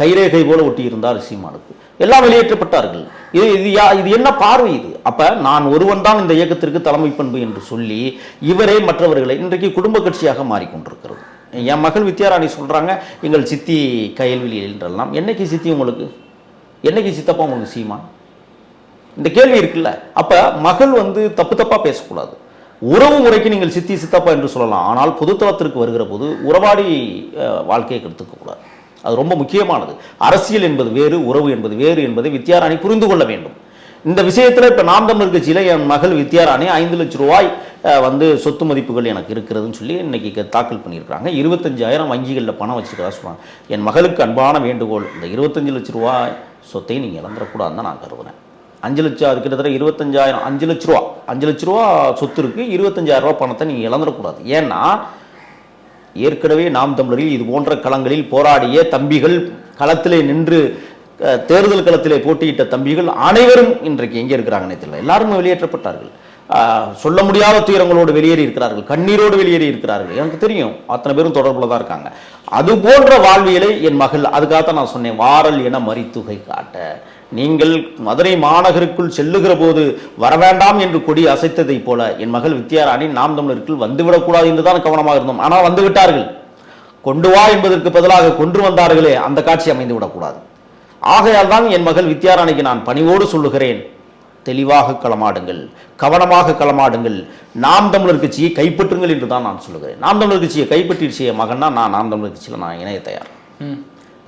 கைரேகை போல ஒட்டி இருந்தார் சீமானுக்கு. எல்லாம் வெளியேற்றப்பட்டார்கள். இது இது யா- இது என்ன பார்வை இது? அப்ப நான் ஒருவன் தான் இந்த இயக்கத்திற்கு தலைமை பண்பு என்று சொல்லி இவரே மற்றவர்களை இன்றைக்கு குடும்ப கட்சியாக மாறிக்கொண்டிருக்கிறது. என் மகள் வித்யாராணி சொல்றாங்க எங்கள் சித்தி கையல்வெளி என்றெல்லாம் என்னைக்கு சித்தி உங்களுக்கு? என்னைக்கு சித்தப்பா உங்களுக்கு சீமான்? இந்த கேள்வி இருக்குல்ல. அப்ப மகள் வந்து தப்பு தப்பா பேசக்கூடாது. உறவு முறைக்கு நீங்கள் சித்தி சித்தப்பா என்று சொல்லலாம். ஆனால் பொதுத்தளத்திற்கு வருகிற போது உறவாடி வாழ்க்கையை கெடுத்துக்க கூடாது. அது ரொம்ப முக்கியமானது. அரசியல் என்பது வேறு உறவு என்பது வேறு என்பதை வித்யாராணி புரிந்து கொள்ள வேண்டும். இந்த விஷயத்தில் இப்போ நாம் தமிழ் கட்சியில் என் மகள் வித்யாராணி ஐந்து லட்சம் ரூபாய் வந்து சொத்து மதிப்புகள் எனக்கு இருக்கிறதுன்னு சொல்லி இன்றைக்கி க- தாக்கல் பண்ணியிருக்கிறாங்க. இருபத்தஞ்சாயிரம் வங்கிகளில் பணம் வச்சுக்கிறதா சொல்கிறாங்க என் மகளுக்கு அன்பான வேண்டுகோள். இந்த இருபத்தஞ்சு லட்ச ரூபாய் சொத்தை நீங்கள் இழந்துடக்கூடாதுன்னு தான் நான் கருதுறேன். அஞ்சு லட்சம் அது கிட்டத்தட்ட இருபத்தஞ்சாயிரம் அஞ்சு லட்ச ரூபா. அஞ்சு லட்ச ரூபா சொத்து இருக்கு இருபத்தஞ்சாயிரம் ரூபா பணத்தை நீங்கள் இழந்துடக்கூடாது. ஏன்னா ஏற்கனவே நாம் தமிழரில் இது போன்ற களங்களில் போராடிய தம்பிகள் களத்திலே நின்று தேர்தல் களத்திலே போட்டியிட்ட தம்பிகள் அனைவரும் இன்றைக்கு எங்கே இருக்கிறாங்கன்னே தெரியல. எல்லாரும் வெளியேற்றப்பட்டார்கள். ஆஹ், சொல்ல முடியாத துயரங்களோடு வெளியேறி இருக்கிறார்கள் கண்ணீரோடு வெளியேறி இருக்கிறார்கள். எனக்கு தெரியும் அத்தனை பேரும் தொடர்புல தான் இருக்காங்க. அது போன்ற வாழ்வியலை என் மகள் அதுக்காகத்தான் நான் சொன்னேன் வாரல் என மறித்துகை காட்ட. நீங்கள் மதுரை மாநகருக்குள் செல்லுகிற போது வரவேண்டாம் என்று கொடி அசைத்ததைப் போல என் மகள் வித்யாராணி நாம் தமிழருக்குள் வந்துவிடக்கூடாது என்றுதான் கவனமாக இருந்தோம். ஆனால் வந்துவிட்டார்கள். கொண்டு வா என்பதற்கு பதிலாக கொன்று வந்தார்களே அந்த காட்சி அமைந்து விடக்கூடாது. ஆகையால் தான் என் மகள் வித்யாராணிக்கு நான் பணிவோடு சொல்லுகிறேன். தெளிவாக களமாடுங்கள் கவனமாக களமாடுங்கள். நாம் தமிழர் கட்சியை கைப்பற்றுங்கள் என்று தான் நான் சொல்லுகிறேன். நாம் தமிழர் கட்சியை கைப்பற்றிடுச்சிய மகன்னா நான் நாம் தமிழர் கட்சியில் நான் இணைய தயார்.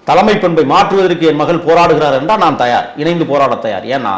தலைமை பண்பை மாற்றுவதற்கு என் மகள் போராடுகிறார் என்றால் நான் தயார் இணைந்து போராட தயார். ஏன்னா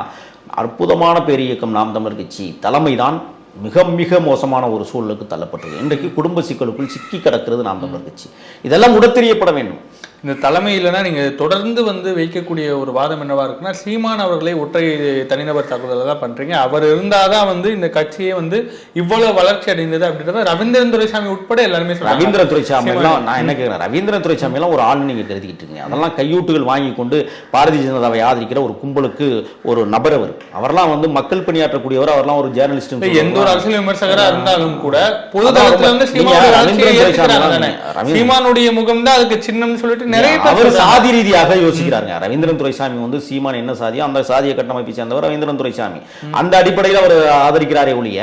அற்புதமான பேரியக்கம் நாம் தமிழர் கட்சி தலைமைதான் மிக மிக மோசமான ஒரு சூழலுக்கு தள்ளப்பட்டிருக்கு இன்றைக்கு குடும்ப சிக்கலுக்குள் சிக்கி கிடக்கிறது நாம் தமிழர் கட்சி இதெல்லாம் உடத்தெரியப்பட வேண்டும். இந்த தலைமை இல்லைன்னா நீங்க தொடர்ந்து வந்து வைக்கக்கூடிய ஒரு வாதம் என்னவா இருக்குன்னா சீமான் அவர்களை ஒற்றை தனிநபர் தாக்குதலை தான் பண்றீங்க. அவர் இருந்தாதான் வந்து இந்த கட்சியே வந்து இவ்வளவு வளர்ச்சி அடைந்தது அப்படின்றத ரவீந்திரன் துரைசாமி உட்பட எல்லாருமே. ரவீந்திர துரைசாமி எல்லாம் நான் என்ன கேட்கிறேன் ரவீந்திர துரைசாமி எல்லாம் ஒரு ஆள் நீங்க கருதிக்கிட்டு இருக்கீங்க. அதெல்லாம் கையூட்டுகள் வாங்கி கொண்டு பாரதிய ஜனதாவை ஆதரிக்கிற ஒரு கும்பலுக்கு ஒரு நபர் அவர். அவரெல்லாம் வந்து மக்கள் பணியாற்றக்கூடியவர் அவரெல்லாம் ஒரு ஜேர்னலிஸ்ட் எந்த ஒரு அரசியல் விமர்சகரா இருந்தாலும் கூட பொது அதான் தளத்துல வந்து ரவீந்திரன் ரவீந்திரன் சீமானுடைய முகம் தான் அதுக்கு சின்னம்னு சொல்லிட்டு நிறைய அவர். சாதி ரீதியாக யோசிக்கிறாருங்க ரவீந்திரன் துரைசாமி வந்து சீமான் என்ன சாதியோ அந்த சாதிய கட்டமைப்பை சேர்ந்தவர் ரவீந்திரன் துரைசாமி. அந்த அடிப்படையில் அவர் ஆதரிக்கிறாரே ஒழிய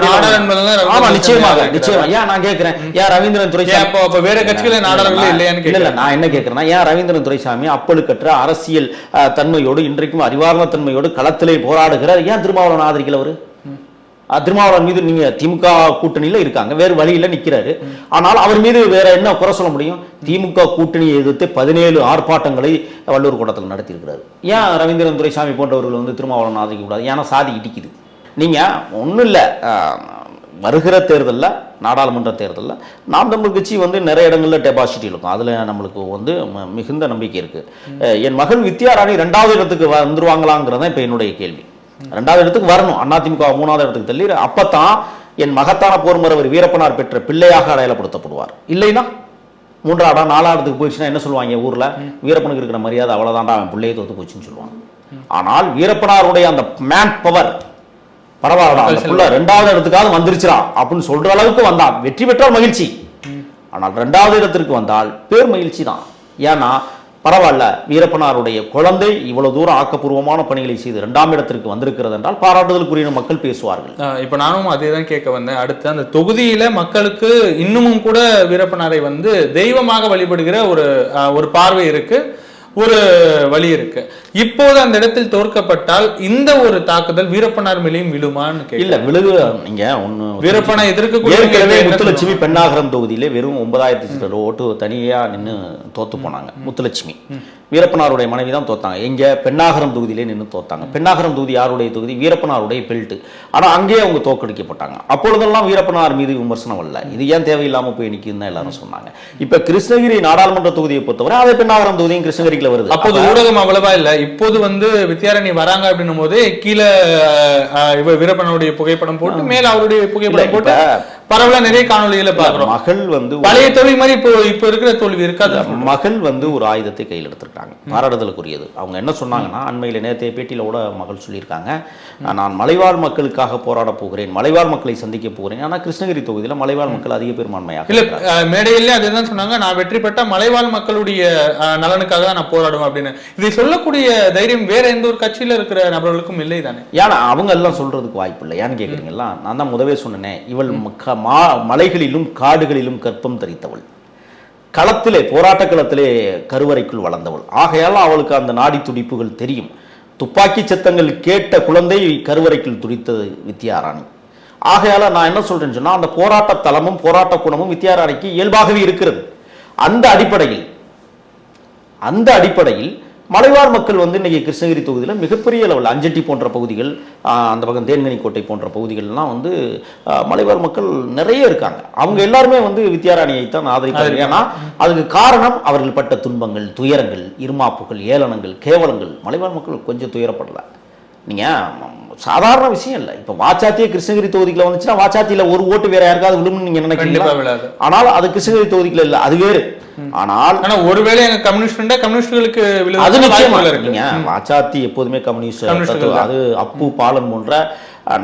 துரைசாமி நிச்சயமாக. நிச்சயமா ஏன் நான் கேட்கிறேன் ஏன் ரவீந்திரன் துரைசாமி வேற கட்சிகள நான் இல்லையான்னு இல்ல, நான் என்ன கேட்கிறேன்னா ஏன் ரவீந்திரன் துரைசாமி அப்பழுக்கற்ற அரசியல் தன்மையோடு இன்றைக்கும் அறிவார்ந்த தன்மையோடு களத்திலே போராடுகிறார். ஏன் திருமாவளவன் ஆதரிக்கல அவரு? திருமாவளவன் மீது நீங்க திமுக கூட்டணியில இருக்காங்க. வேறு வழியில நிக்கிறாரு. ஆனால் அவர் மீது வேற என்ன குறை சொல்ல முடியும்? திமுக கூட்டணியை எதிர்த்து பதினேழு ஆர்ப்பாட்டங்களை வள்ளூர் கூட்டத்தில் நடத்தியிருக்கிறாரு. ஏன் ரவீந்திரன் துரைசாமி போன்றவர்கள் வந்து திருமாவளவன் ஆதரிக்க கூடாது ஏன்னா சாதி இடிக்குது. நீங்க ஒண்ணும் இல்ல. வருகிற தேர்தலில் நாடாளுமன்ற தேர்தலில் நாம் தமிழ் கட்சி வந்து நிறைய இடங்களில் டெபாசிட் இருக்கும். அதில் நம்மளுக்கு வந்து மிகுந்த நம்பிக்கை இருக்கு. அஹ் என் மகள் வித்யாராணி ரெண்டாவது இடத்துக்கு வந்துருவாங்களாங்கிறது தான் இப்போ என்னுடைய கேள்வி. ரெண்டாவது இடத்துக்கு வரணும். அதிமுக மூணாவது இடத்துக்கு தள்ளி அப்பதான் என் மகத்தான போர்மரவர் வீரப்பனார் பெற்ற பிள்ளையாக அடையாளப்படுத்தப்படுவார். இல்லைன்னா? மூன்றாம் இடம் நாலாவது இடத்துக்கு போயிடுச்சுன்னா என்ன சொல்லுவாங்க ஊர்ல? வீரப்பனுக்கு இருக்கிற மரியாதை அவ்வளவுதான்டா அவன் பிள்ளையை தோத்து போச்சுன்னு சொல்லுவாங்க. ஆனால் வீரப்பனாருடைய அந்த மேன் பவர் பரவாயில்ல ரெண்டாவது இடத்துக்காவது வந்துருச்சுடா அப்படின்னு சொல்ற அளவுக்கு வந்தான். வெற்றி பெற்றால் மகிழ்ச்சி. ஆனால் ரெண்டாவது இடத்திற்கு வந்தால் பேர் மகிழ்ச்சி தான் ஏன்னா பரவாயில்ல வீரப்பனாருடைய குழந்தை இவ்வளவு தூரம் ஆக்கப்பூர்வமான பணிகளை செய்து இரண்டாம் இடத்திற்கு வந்திருக்கிறது என்றால் பாராட்டுதலுக்குரிய மக்கள் பேசுவார்கள். இப்ப நானும் அதே தான் கேட்க வந்தேன். அடுத்து அந்த தொகுதியில மக்களுக்கு இன்னமும் கூட வீரப்பனாரை வந்து தெய்வமாக வழிபடுகிற ஒரு ஒரு பார்வை இருக்கு. ஒரு வழி இருக்கு. இப்போது அந்த இடத்தில் தோற்கப்பட்டால் இந்த ஒரு தாக்குதல் வீரப்பனார் மேலேயும் விழுமான்னு இல்ல விழுகு நீங்க ஒண்ணு வீரப்பனை எதிர்க்கக்கூடிய முத்துலட்சுமி பெண்ணாகரம் தொகுதியிலே வெறும் ஒன்பதாயிரத்தி ஓட்டு தனியா நின்னு தோத்து போனாங்க. முத்துலட்சுமி. வீரப்பனாருடைய மனைவி தான் தோத்தாங்க. எங்க பெண்ணாகரம் தொகுதியிலே நின்னு தோத்தாங்க. பெண்ணாகரம் தொகுதி யாருடைய தொகுதி? வீரப்பனாருடைய பெல்ட் ஆனா அங்கேயே அவங்க தோக்கடிக்கப்பட்டாங்க. அப்பொழுதெல்லாம் வீரப்பனார் மீது விமர்சனம் அல்ல இது ஏன் தேவையில்லாம போய் நிக்குதுன்னு தான் எல்லாரும் சொன்னாங்க. இப்ப கிருஷ்ணகிரி நாடாளுமன்ற தொகுதியை பொறுத்தவரை அதே பெண்ணாகரம் தொகுதியும் கிருஷ்ணகிரிக்குள்ள வருது. அப்போது ஊடகம் அவ்வளவா இல்ல. இப்போது வந்து வித்யாரணி வராங்க அப்படின்னும் போது கீழே ஆஹ், இவ வீரப்பனுடைய புகைப்படம் போட்டு மேல அவருடைய புகைப்படம் போட்டு பரவலா நிறைய காணொளிகளை பாக்குறோம் மகள் வந்து பழைய தோல்வி மாதிரி இப்போ இப்போ இருக்கிற தோல்வி இருக்காது மகள் வந்து ஒரு ஆயுதத்தை கையில் எடுத்திருக்காங்க. பாராட்டுதலுக்குரியது. அவங்க என்ன சொன்னாங்கன்னா அண்மையில் நேற்றைய பேட்டியில கூட மகள் சொல்லியிருக்காங்க. நான் மலைவாழ் மக்களுக்காக போராட போகிறேன் மலைவாழ் மக்களை சந்திக்க போகிறேன். ஆனா கிருஷ்ணகிரி தொகுதியில மலைவாழ் மக்கள் அதிக பெரும்பான்மையாக இல்ல மேடையிலே அதுதான் சொன்னாங்க. நான் வெற்றி பெற்ற மலைவாழ் மக்களுடைய நலனுக்காக தான் நான் போராடுவேன் அப்படின்னு. இதை சொல்லக்கூடிய தைரியம் வேற எந்த ஒரு கட்சியில இருக்கிற நபர்களுக்கும் இல்லை தானே? ஏன்னா அவங்க எல்லாம் சொல்றதுக்கு வாய்ப்பு இல்லை. ஏன்னு கேட்குறீங்களா நான் தான் முதவே சொன்னேனே இவள் மலைகளிலும் காடுகளிலும் கற்பம் தரித்தவள். களத்திலே போராட்ட களத்திலே கருவறைக்குள் வளர்ந்தவள். ஆகையால் அவளுக்கு அந்த நாடி துடிப்புகள் தெரியும். துப்பாக்கி சத்தங்கள் கேட்ட குழந்தை கருவறைக்குள் துடித்தது வித்யாராணி. ஆகையால நான் என்ன சொல்றேன்னு சொன்னால் அந்த போராட்ட தளமும் போராட்ட குணமும் வித்யாராணிக்கு இயல்பாகவே இருக்கிறது. அந்த அடிப்படையில் அந்த அடிப்படையில் மலைவாழ் மக்கள் வந்து இன்னைக்கு கிருஷ்ணகிரி தொகுதியில் மிகப்பெரிய லெவலில் அஞ்சட்டி போன்ற பகுதிகள் அந்த பக்கம் தேன்கனி கோட்டை போன்ற பகுதிகள்லாம் வந்து ஆஹ், மலைவாழ் மக்கள் நிறைய இருக்காங்க. அவங்க எல்லாருமே வந்து வித்யாராணியை தான் ஆதரிக்கிறாங்க ஏன்னா அதுக்கு காரணம் அவர்கள் பட்ட துன்பங்கள் துயரங்கள் இருமாப்புகள் ஏளனங்கள் கேவலங்கள். மலைவாழ் மக்கள் கொஞ்சம் துயரப்படல. நீங்க ம், சாதாரண விஷயம் இல்லை. இப்போ வாச்சாத்தியே கிருஷ்ணகிரி தொகுதிக்குள்ள வந்துச்சுன்னா வாச்சாத்தியில ஒரு ஓட்டு வேற யாருக்காவது விழும்னு நீங்க நினைக்கிறீங்களா? ஆனால் அது கிருஷ்ணகிரி தொகுதிக்குள்ள இல்ல. அது வேறு. ஆனால் ஆனா ஒருவேளை எங்க கம்யூனிஸ்ட் கம்யூனிஸ்டுகளுக்கு அது நிச்சயமா வாய்ப்புகள் இருக்கு இல்லைங்க வாச்சாத்தி எப்போதுமே கம்யூனிஸ்ட். அது அப்பு பாலன் போன்ற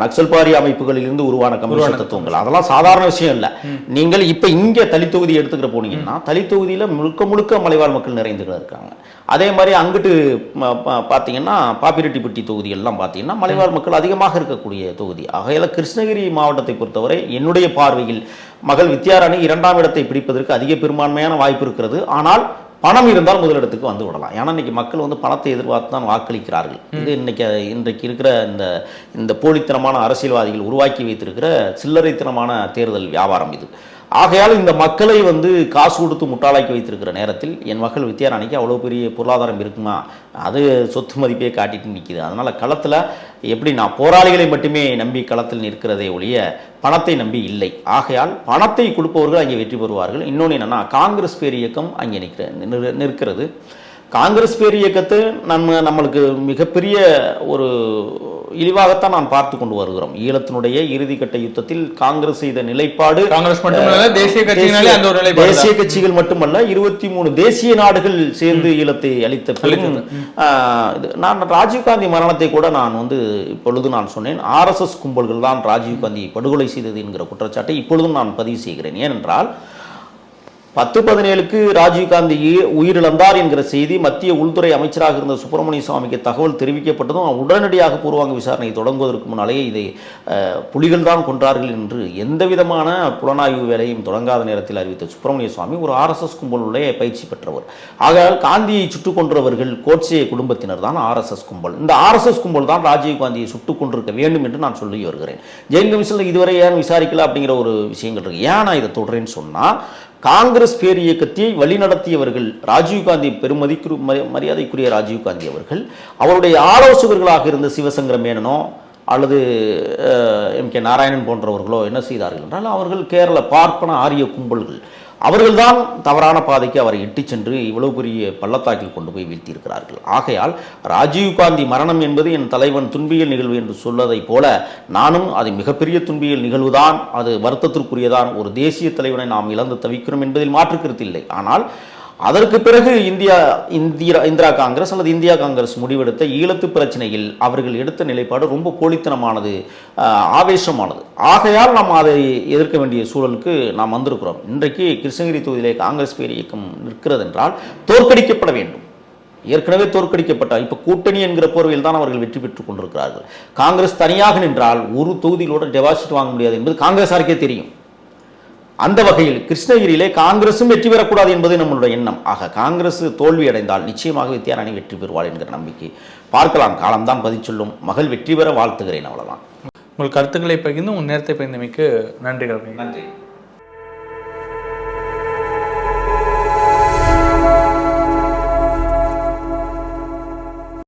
நக்சல்பாரி அமைப்புகளிலிருந்து உருவான கம்யூனிஸ்ட் தத்துவங்கள். அதெல்லாம் சாதாரண விஷயம் இல்ல. நீங்கள் இப்ப இங்க தலி தொகுதி எடுத்துக்கிற போனீங்கன்னா தலி தொகுதியில முழுக்க முழுக்க மலைவாழ் மக்கள் நிறைந்துகள் இருக்காங்க அதே மாதிரி அங்கிட்டு ம- ப- பாத்தீங்கன்னா பாப்பிரெட்டிப்பட்டி தொகுதிகள்லாம் பாத்தீங்கன்னா மலைவாழ் மக்கள் அதிகமாக இருக்கக்கூடிய தொகுதி. ஆகையால கிருஷ்ணகிரி மாவட்டத்தை பொறுத்தவரை என்னுடைய பார்வையில் மகள் வித்யாராணி இரண்டாம் இடத்தை பிடிப்பதற்கு அதிக பெரும்பான்மையான வாய்ப்பு இருக்கிறது. ஆனால் பணம் இருந்தால் முதலிடத்துக்கு வந்து விடலாம். ஏன்னா இன்னைக்கு மக்கள் வந்து பணத்தை எதிர்பார்த்து தான் வாக்களிக்கிறார்கள் இது இன்னைக்கு இன்றைக்கு இருக்கிற இந்த இந்த போலித்தனமான அரசியல்வாதிகள் உருவாக்கி வைத்திருக்கிற சில்லறைத்தனமான தேர்தல் வியாபாரம் இது. ஆகையால் இந்த மக்களை வந்து காசு கொடுத்து முட்டாளாக்கி வைத்திருக்கிற நேரத்தில் என் மகள் வித்யாராணிக்கு அவ்வளோ பெரிய பொருளாதாரம் இருக்குமா? அது சொத்து மதிப்பே காட்டிட்டு நிற்கிது அதனால் களத்தில் எப்படி நான் போராளிகளை மட்டுமே நம்பி களத்தில் நிற்கிறதே ஒழிய பணத்தை நம்பி இல்லை. ஆகையால் பணத்தை கொடுப்பவர்கள் அங்கே வெற்றி பெறுவார்கள். இன்னொன்று என்னென்னா காங்கிரஸ் பேர் இயக்கம் அங்கே நிற்கிற நிறு- நிற்கிறது. காங்கிரஸ் பேர் இயக்கத்தை நம்ம நம்மளுக்கு மிகப்பெரிய ஒரு இழிவாகத்தான் நான் பார்த்து கொண்டு வருகிறோம். ஈழத்தினுடைய இறுதிக்கட்ட யுத்தத்தில் காங்கிரஸ் செய்த நிலைப்பாடு காங்கிரஸ் மட்டுமல்ல தேசிய கட்சியினாலே அந்த ஒரு நிலைப்பாடு தேசிய கட்சிகள் மட்டுமல்ல இருபத்தி மூணு தேசிய நாடுகள் சேர்ந்து ஈழத்தை அளித்த நான் ராஜீவ்காந்தி மரணத்தை கூட நான் வந்து இப்பொழுது நான் சொன்னேன். ஆர்எஸ்எஸ் கும்பல்கள் தான் ராஜீவ்காந்தியை படுகொலை செய்தது என்கிற குற்றச்சாட்டை இப்பொழுதும் நான் பதிவு செய்கிறேன். ஏனென்றால் பத்து பதினேழுக்கு ராஜீவ்காந்தி உயிரிழந்தார் என்கிற செய்தி மத்திய உள்துறை அமைச்சராக இருந்த சுப்பிரமணிய சுவாமிக்கு தகவல் தெரிவிக்கப்பட்டதும் உடனடியாக பூர்வாங்க விசாரணை தொடங்குவதற்கு முன்னாலேயே இதை புலிகள் தான் கொன்றார்கள் என்று எந்த விதமான புலனாய்வு வேலையும் தொடங்காத நேரத்தில் அறிவித்த சுப்பிரமணிய சுவாமி ஒரு ஆர்எஸ்எஸ் கும்பலுடைய பயிற்சி பெற்றவர். ஆகையால் காந்தியை சுட்டுக் கொன்றவர்கள் கோட்சே குடும்பத்தினர் தான் ஆர்எஸ்எஸ் கும்பல். இந்த ஆர்எஸ்எஸ் கும்பல் தான் ராஜீவ் காந்தியை சுட்டுக் கொண்டிருக்க வேண்டும் என்று நான் சொல்லி வருகிறேன். ஜெயின் கமிஷனில் இதுவரை ஏன் விசாரிக்கல அப்படிங்கிற ஒரு விஷயங்கள் இருக்கு. ஏன் நான் இதை தொடரேன்னு சொன்னால் காங்கிரஸ் பேர் இயக்கத்தை வழிநடத்தியவர்கள் ராஜீவ்காந்தி பெருமதிக்கு மரியாதைக்குரிய ராஜீவ்காந்தி அவர்கள். அவருடைய ஆலோசகர்களாக இருந்த சிவசங்கர மேனனோ அல்லது எம் கே நாராயணன் போன்றவர்களோ என்ன செய்தார்கள் என்றால் அவர்கள் கேரள பார்ப்பன ஆரிய கும்பல்கள். அவர்கள்தான் தவறான பாதைக்கு அவரை இட்டு சென்று இவ்வளவு பெரிய பள்ளத்தாக்கில் கொண்டு போய் வீழ்த்தியிருக்கிறார்கள். ஆகையால் ராஜீவ்காந்தி மரணம் என்பது என் தலைவன் துன்பியல் நிகழ்வு என்று சொல்வதைப் போல நானும் அது மிகப்பெரிய துன்பியல் நிகழ்வுதான் அது வருத்தத்திற்குரியதான். ஒரு தேசிய தலைவனை நாம் இழந்து தவிக்கிறோம் என்பதில் மாற்று இல்லை. ஆனால் அதற்கு பிறகு இந்தியா இந்திரா இந்திரா காங்கிரஸ் அல்லது இந்தியா காங்கிரஸ் முடிவெடுத்த ஈழத்து பிரச்சனையில் அவர்கள் எடுத்த நிலைப்பாடு ரொம்ப போலித்தனமானது ஆவேசமானது. ஆகையால் நாம் அதை எதிர்க்க வேண்டிய சூழலுக்கு நாம் வந்திருக்கிறோம். இன்றைக்கு கிருஷ்ணகிரி தொகுதியிலே காங்கிரஸ் பேர் இயக்கம் நிற்கிறது என்றால் தோற்கடிக்கப்பட வேண்டும். ஏற்கனவே தோற்கடிக்கப்பட்ட இப்போ கூட்டணி என்கிற போர்வையில் தான் அவர்கள் வெற்றி பெற்றுக் கொண்டிருக்கிறார்கள். காங்கிரஸ் தனியாக நின்றால் ஒரு தொகுதியிலோட டெபாசிட் வாங்க முடியாது என்பது காங்கிரஸாருக்கே தெரியும். அந்த வகையில் கிருஷ்ணகிரியிலே காங்கிரசும் வெற்றி பெறக்கூடாது என்பது நம்மளுடைய எண்ணம். ஆக காங்கிரஸ் தோல்வி அடைந்தால் நிச்சயமாக வித்யாராணி வெற்றி பெறுவாள் என்கிற நம்பிக்கை. பார்க்கலாம் காலம்தான் பதில் சொல்லும் மகள் வெற்றி பெற வாழ்த்துகிறேன் அவ்வளவுதான். உங்கள் கருத்துக்களை பகிர்ந்து உங்கள் நேரத்தை பகிர்ந்தமைக்கு நன்றிகள். நன்றி.